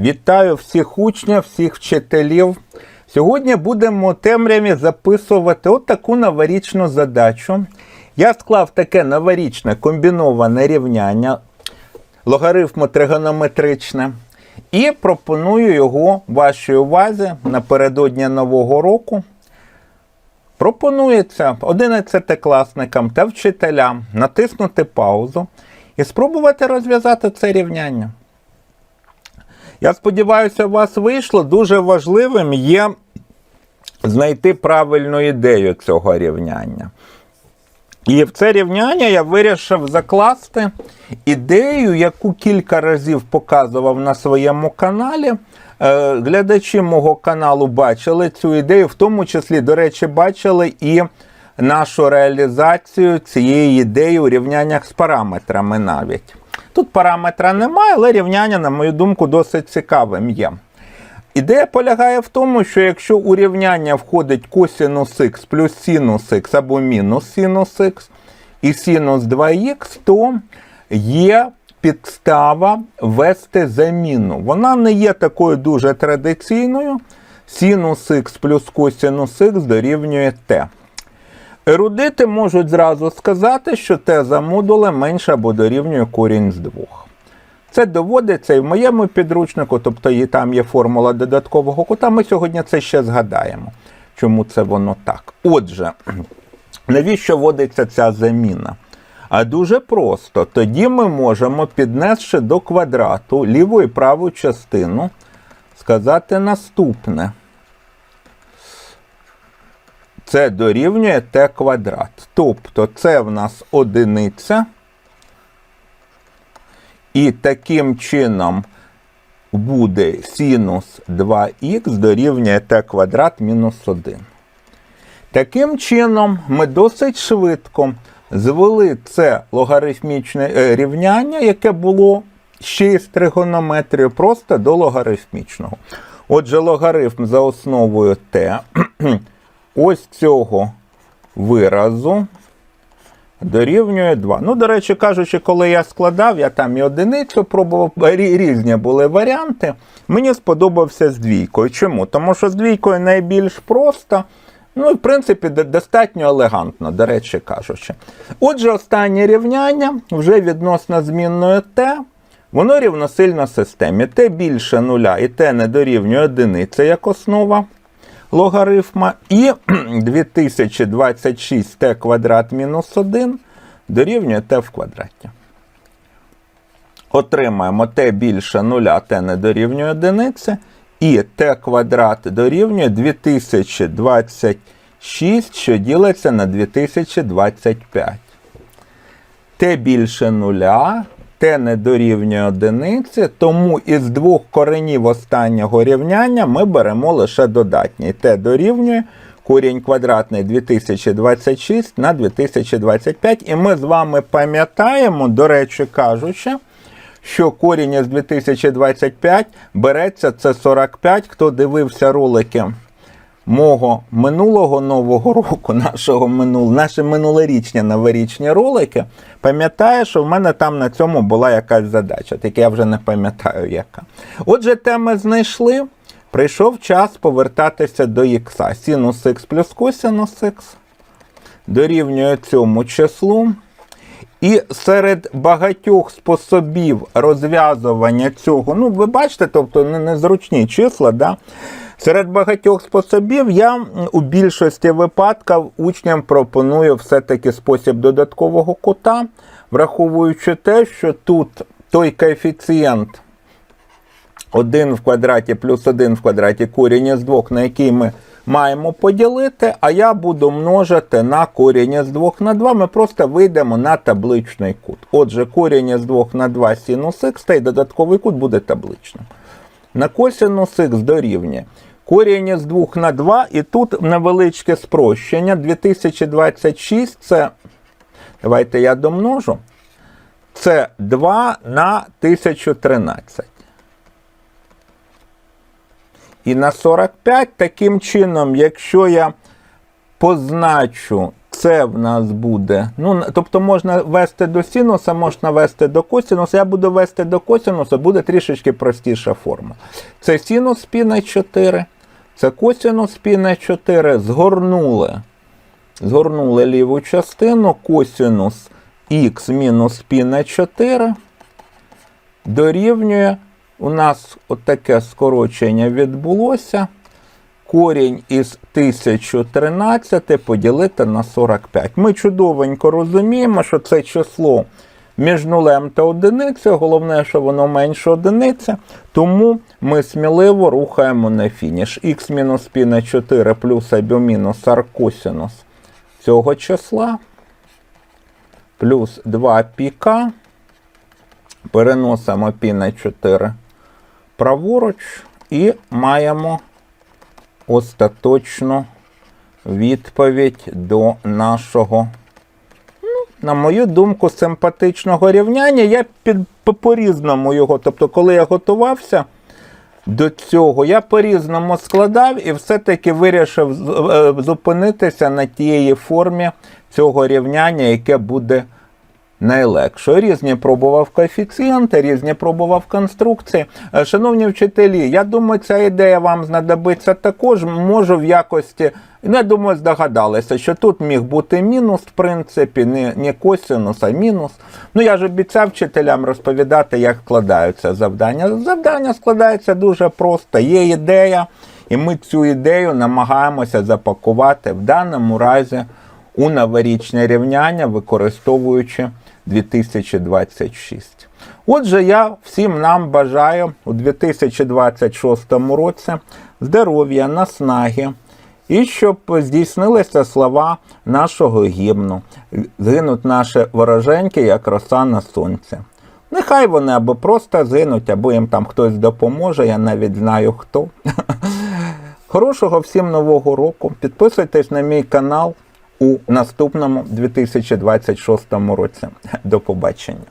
Вітаю всіх учнів, всіх вчителів. Сьогодні будемо темряві записувати от таку новорічну задачу. Я склав таке новорічне комбіноване рівняння логарифмо тригонометричне і пропоную його вашій увазі напередодні Нового року. Пропонується 11-класникам та вчителям натиснути паузу і спробувати розв'язати це рівняння. Я сподіваюся, у вас вийшло. Дуже важливим є знайти правильну ідею цього рівняння. І в це рівняння я вирішив закласти ідею, яку кілька разів показував на своєму каналі. Е, Глядачі мого каналу бачили цю ідею, в тому числі, до речі, бачили і нашу реалізацію цієї ідеї у рівняннях з параметрами навіть. Тут параметра немає, але рівняння, на мою думку, досить цікавим є. Ідея полягає в тому, що якщо у рівняння входить косінус х плюс синус х або мінус синус х і синус 2х, то є підстава ввести заміну. Вона не є такою дуже традиційною. Синус х плюс косінус х дорівнює t. Ерудити можуть зразу сказати, що t за модулем менше або дорівнює корінь з двох. Це доводиться і в моєму підручнику, тобто і там є формула додаткового кута. Ми сьогодні це ще згадаємо, чому це воно так. Отже, навіщо вводиться ця заміна? А дуже просто. Тоді ми можемо, піднесши до квадрату ліву і праву частину, сказати наступне. Це дорівнює t квадрат. Тобто це в нас одиниця. І таким чином буде синус 2х дорівнює t квадрат мінус 1. Таким чином, ми досить швидко звели це логарифмічне е, рівняння, яке було ще із тригонометрією, просто до логарифмічного. Отже, логарифм за основою t ось цього виразу дорівнює 2. Ну, до речі, кажучи, коли я складав, я там і одиницю пробував, різні були варіанти. Мені сподобався з двійкою. Чому? Тому що з двійкою найбільш просто. Ну, в принципі, достатньо елегантно, до речі кажучи. Отже, останнє рівняння вже відносно змінної t, воно рівносильно системі. t більше нуля і t не дорівнює одиниці як основа логарифма. І 2026t квадрат мінус 1 дорівнює t в квадраті. Отримаємо t більше нуля, t не дорівнює одиниці. І t квадрат дорівнює 2026, що ділиться на 2025. T більше нуля, T не дорівнює одиниці, тому із двох коренів останнього рівняння ми беремо лише додатній. T дорівнює корінь квадратний 2026 на 2025. І ми з вами пам'ятаємо, до речі кажучи, що корінь із 2025 береться це 45. Хто дивився ролики мого минулого нового року, нашого минул, наші минулорічні новорічні ролики, пам'ятає, що в мене там на цьому була якась задача, тільки я вже не пам'ятаю яка. Отже, теми знайшли. Прийшов час повертатися до х. Синус х плюс косинус х дорівнює цьому числу. І серед багатьох способів розв'язування цього, ну, ви бачите, тобто незручні числа, да? Серед багатьох способів я у більшості випадків учням пропоную все-таки спосіб додаткового кута, враховуючи те, що тут той коефіцієнт 1 в квадраті плюс 1 в квадраті корінь із 2, на який ми маємо поділити, а я буду множити на корінь із 2 на 2. Ми просто вийдемо на табличний кут. Отже, корінь із 2 на 2 синус х, та додатковий кут буде табличним. На косинус х дорівнює. Корінь із 2 на 2, і тут невеличке спрощення. 2026 це, давайте я домножу, це 2 на 1013. І на 45 таким чином, якщо я позначу Це в нас буде. Ну, тобто можна вести до синуса, можна вести до косинуса. Я буду вести до косинуса, буде трішечки простіша форма. Це синус пі на 4, це косинус пі на 4. Згорнули. Згорнули ліву частину, косинус х мінус пі на 4 дорівнює. У нас отаке скорочення відбулося. Корінь із 1013 поділити на 45. Ми чудовенько розуміємо, що це число між нулем та одиницею. Головне, що воно менше одиниці. Тому ми сміливо рухаємо на фініш. х мінус пі на 4 плюс або мінус аркосинус цього числа. Плюс 2 піка. Переносимо пі на 4 праворуч і маємо остаточну відповідь до нашого, на мою думку, симпатичного рівняння. Я під, по- по-різному його, тобто, коли я готувався до цього, я по-різному складав і все-таки вирішив е, зупинитися на тієї формі цього рівняння, яке буде найлегше. Різні пробував коефіцієнти, різні пробував конструкції. Е, Шановні вчителі, я думаю, ця ідея вам знадобиться також. Можу в якості, я думаю, здогадалися, що тут міг бути мінус, в принципі, не, не косинус, а мінус. Ну, я ж обіцяв вчителям розповідати, як складаються завдання. Завдання складається дуже просто. Є ідея, і ми цю ідею намагаємося запакувати в даному разі у новорічне рівняння, використовуючи 2026. Отже, я всім нам бажаю у 2026 році здоров'я, наснаги, і щоб здійснилися слова нашого гімну. Згинуть наші вороженьки, як роса на сонці. Нехай вони або просто згинуть, або їм там хтось допоможе, я навіть знаю хто. Хорошого всім нового року. Підписуйтесь на мій канал у наступному 2026 році. До побачення.